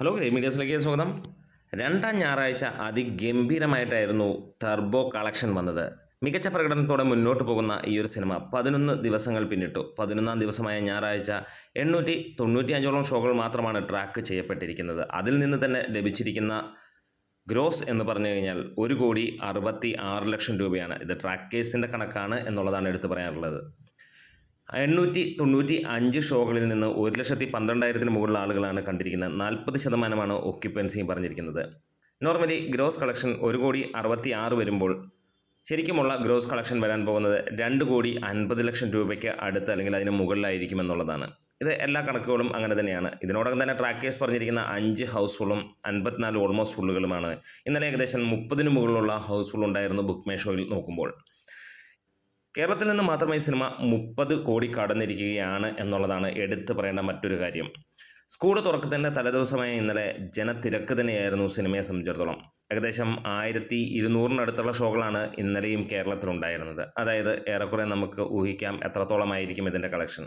Hello grey മീഡിയസിലേക്ക് സ്വാഗതം. രണ്ടാം ഞായറാഴ്ച അതിഗംഭീരമായിട്ടായിരുന്നു ടർബോ കളക്ഷൻ വന്നത്. മികച്ച പ്രകടനത്തോടെ മുന്നോട്ട് പോകുന്ന ഈ ഒരു സിനിമ പതിനൊന്ന് ദിവസങ്ങൾ പിന്നിട്ടു. പതിനൊന്നാം ദിവസമായ ഞായറാഴ്ച എണ്ണൂറ്റി തൊണ്ണൂറ്റി അഞ്ചോളം ഷോകൾ മാത്രമാണ് ട്രാക്ക് ചെയ്യപ്പെട്ടിരിക്കുന്നത്. അതിൽ നിന്ന് തന്നെ ലഭിച്ചിരിക്കുന്ന ഗ്രോസ് എന്ന് പറഞ്ഞു കഴിഞ്ഞാൽ ഒരു കോടി അറുപത്തി ആറ് ലക്ഷം രൂപയാണ്. ഇത് ട്രാക്കേഴ്സിന്റെ കണക്കാണ് എന്നുള്ളതാണ് എടുത്തു പറയാനുള്ളത്. എണ്ണൂറ്റി തൊണ്ണൂറ്റി അഞ്ച് ഷോകളിൽ നിന്ന് ഒരു ലക്ഷത്തി പന്ത്രണ്ടായിരത്തിന് മുകളിൽ ആളുകളാണ് കണ്ടിരിക്കുന്നത്. നാൽപ്പത് ശതമാനമാണ് ഒക്യുപ്പൻസിയും പറഞ്ഞിരിക്കുന്നത്. നോർമലി ഗ്രോസ് കളക്ഷൻ ഒരു കോടി അറുപത്തി ആറ് വരുമ്പോൾ ശരിക്കുമുള്ള ഗ്രോസ് കളക്ഷൻ വരാൻ പോകുന്നത് രണ്ട് കോടി അൻപത് ലക്ഷം രൂപയ്ക്ക് അടുത്ത് അല്ലെങ്കിൽ അതിന് മുകളിലായിരിക്കും എന്നുള്ളതാണ്. ഇത് എല്ലാ കണക്കുകളും അങ്ങനെ തന്നെയാണ്. ഇതിനോടകം തന്നെ ട്രാക്കേഴ്സ് പറഞ്ഞിരിക്കുന്ന അഞ്ച് ഹൗസ് ഫുള്ളും അൻപത്തിനാല് ഓൾമോസ്റ്റ് ഫുള്ളുകളുമാണ് ഇന്നലെ ഏകദേശം മുപ്പതിന് മുകളിലുള്ള ഹൗസ്ഫുൾ ഉണ്ടായിരുന്നു ബുക്ക് മേ ഷോയിൽ നോക്കുമ്പോൾ. കേരളത്തിൽ നിന്ന് മാത്രമേ ഈ സിനിമ മുപ്പത് കോടി കടന്നിരിക്കുകയാണ് എന്നുള്ളതാണ് എടുത്തു പറയേണ്ട മറ്റൊരു കാര്യം. സ്കൂൾ തുറക്കത്തിന്റെ തലേദിവസമായ ഇന്നലെ ജനത്തിരക്ക് തന്നെയായിരുന്നു സിനിമയെ സംബന്ധിച്ചിടത്തോളം. ഏകദേശം ആയിരത്തി ഇരുന്നൂറിനടുത്തുള്ള ഷോകളാണ് ഇന്നലെയും കേരളത്തിലുണ്ടായിരുന്നത് അതായത് ഏറെക്കുറെ നമുക്ക് ഊഹിക്കാം എത്രത്തോളമായിരിക്കും ഇതിന്റെ കളക്ഷൻ.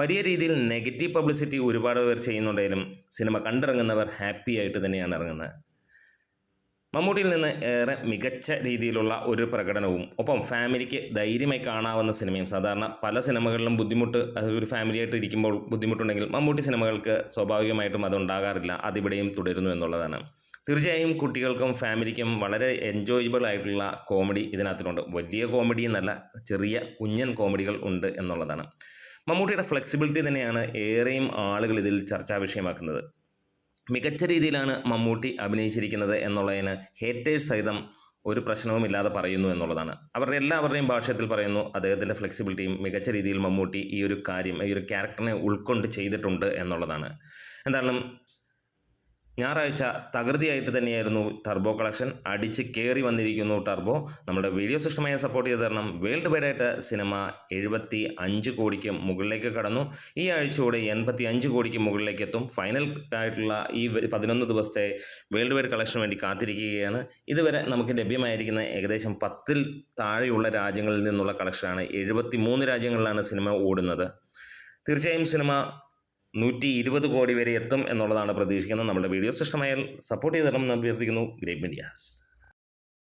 വലിയ രീതിയിൽ നെഗറ്റീവ് പബ്ലിസിറ്റി ഒരുപാട് പേർ ചെയ്യുന്നുണ്ടെങ്കിലും സിനിമ കണ്ടിറങ്ങുന്നവർ ഹാപ്പി ആയിട്ട് തന്നെയാണ് ഇറങ്ങുന്നത്. മമ്മൂട്ടിയിൽ നിന്ന് ഏറെ മികച്ച രീതിയിലുള്ള ഒരു പ്രകടനവും ഒപ്പം ഫാമിലിക്ക് ധൈര്യമായി കാണാവുന്ന സിനിമയും സാധാരണ പല സിനിമകളിലും ബുദ്ധിമുട്ട് ഒരു ഫാമിലിയായിട്ട് ഇരിക്കുമ്പോൾ ബുദ്ധിമുട്ടുണ്ടെങ്കിൽ മമ്മൂട്ടി സിനിമകൾക്ക് സ്വാഭാവികമായിട്ടും അതുണ്ടാകാറില്ല അതിവിടെയും തുടരുന്നു എന്നുള്ളതാണ്. തീർച്ചയായും കുട്ടികൾക്കും ഫാമിലിക്കും വളരെ എൻജോയബിൾ ആയിട്ടുള്ള കോമഡി ഇതിനകത്തിലുണ്ട് വലിയ കോമഡി എന്നല്ല ചെറിയ കുഞ്ഞൻ കോമഡികൾ ഉണ്ട് എന്നുള്ളതാണ്. മമ്മൂട്ടിയുടെ ഫ്ലെക്സിബിലിറ്റി തന്നെയാണ് ഏറെയും ആളുകൾ ഇതിൽ ചർച്ചാ വിഷയമാക്കുന്നത്. മികച്ച രീതിയിലാണ് മമ്മൂട്ടി അഭിനയിച്ചിരിക്കുന്നത് എന്നുള്ളതിന് ഹേറ്റേഴ്സ് സഹിതം ഒരു പ്രശ്നവുമില്ലാതെ പറയുന്നു എന്നുള്ളതാണ്. അവരുടെ എല്ലാവരുടെയും ഭാഷയത്തിൽ പറയുന്നു അദ്ദേഹത്തിന്റെ ഫ്ലെക്സിബിലിറ്റിയും മികച്ച രീതിയിൽ മമ്മൂട്ടി ഈ ഒരു കാര്യം ഈ ഒരു ക്യാരക്ടറിനെ ഉൾക്കൊണ്ട് ചെയ്തിട്ടുണ്ട് എന്നുള്ളതാണ്. എന്തായാലും ഞായറാഴ്ച തകൃതിയായിട്ട് തന്നെയായിരുന്നു ടർബോ കളക്ഷൻ അടിച്ച് കയറി വന്നിരിക്കുന്നു ടർബോ നമ്മുടെ വീഡിയോ സിസ്റ്റമായി സപ്പോർട്ട് ചെയ്ത് തരണം വേൾഡ് വൈഡായിട്ട് സിനിമ എഴുപത്തി അഞ്ച് കോടിക്ക് മുകളിലേക്ക് കടന്നു. ഈ ആഴ്ചയോടെ എൺപത്തി അഞ്ച് കോടിക്ക് മുകളിലേക്ക് എത്തും. ഫൈനൽ ആയിട്ടുള്ള ഈ പതിനൊന്ന് ദിവസത്തെ വേൾഡ് വൈഡ് കളക്ഷന് വേണ്ടി കാത്തിരിക്കുകയാണ്. ഇതുവരെ നമുക്ക് ലഭ്യമായിരിക്കുന്ന ഏകദേശം പത്തിൽ താഴെയുള്ള രാജ്യങ്ങളിൽ നിന്നുള്ള കളക്ഷനാണ് എഴുപത്തി മൂന്ന് രാജ്യങ്ങളിലാണ് സിനിമ ഓടുന്നത്. തീർച്ചയായും സിനിമ നൂറ്റി ഇരുപത് കോടി വരെ എത്തും എന്നുള്ളതാണ് പ്രതീക്ഷിക്കുന്നത്. നമ്മുടെ വീഡിയോ സിസ്റ്റമായാൽ സപ്പോർട്ട് ചെയ്ത് എന്ന് അഭ്യർത്ഥിക്കുന്നു. Great Medias.